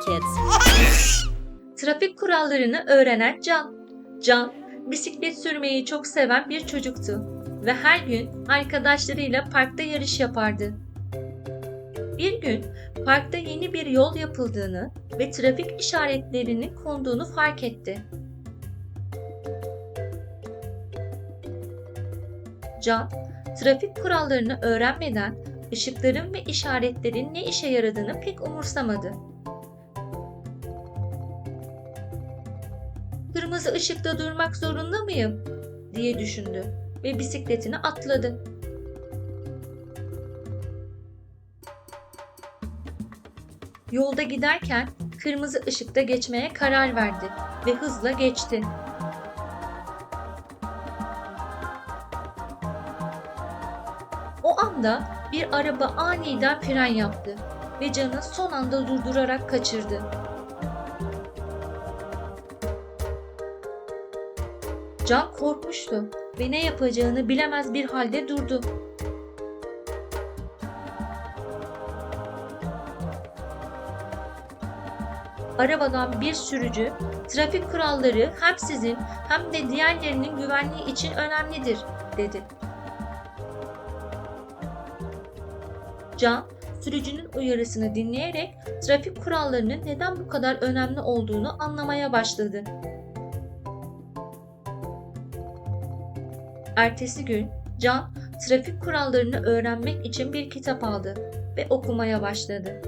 Kids. Trafik kurallarını öğrenen Can. Can, bisiklet sürmeyi çok seven bir çocuktu ve her gün arkadaşlarıyla parkta yarış yapardı. Bir gün parkta yeni bir yol yapıldığını ve trafik işaretlerinin konduğunu fark etti. Can, trafik kurallarını öğrenmeden ışıkların ve işaretlerin ne işe yaradığını pek umursamadı. Kırmızı ışıkta durmak zorunda mıyım? diye düşündü ve bisikletini atladı. Yolda giderken kırmızı ışıkta geçmeye karar verdi ve hızla geçti. O anda bir araba aniden fren yaptı ve Can'ı son anda durdurarak kaçırdı. Can korkmuştu ve ne yapacağını bilemez bir halde durdu. Arabadan bir sürücü, trafik kuralları hem sizin hem de diğerlerinin güvenliği için önemlidir, dedi. Can, sürücünün uyarısını dinleyerek trafik kurallarının neden bu kadar önemli olduğunu anlamaya başladı. Ertesi gün Can trafik kurallarını öğrenmek için bir kitap aldı ve okumaya başladı.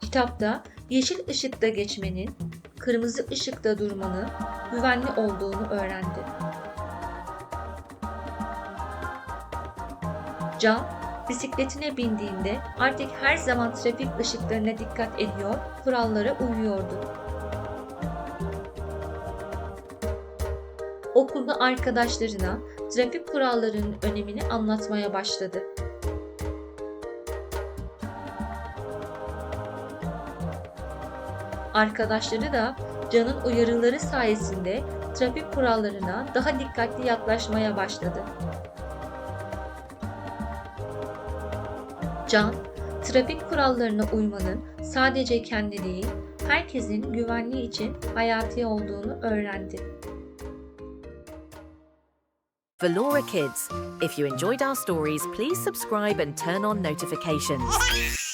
Kitapta yeşil ışıkta geçmenin, kırmızı ışıkta durmanın güvenli olduğunu öğrendi. Can bisikletine bindiğinde artık her zaman trafik ışıklarına dikkat ediyor, kurallara uyuyordu. Okulda arkadaşlarına trafik kurallarının önemini anlatmaya başladı. Arkadaşları da Can'ın uyarıları sayesinde trafik kurallarına daha dikkatli yaklaşmaya başladı. Can, trafik kurallarına uymanın sadece kendi değil, herkesin güvenliği için hayati olduğunu öğrendi. Laura Kids. If you enjoyed our stories, please subscribe and turn on notifications.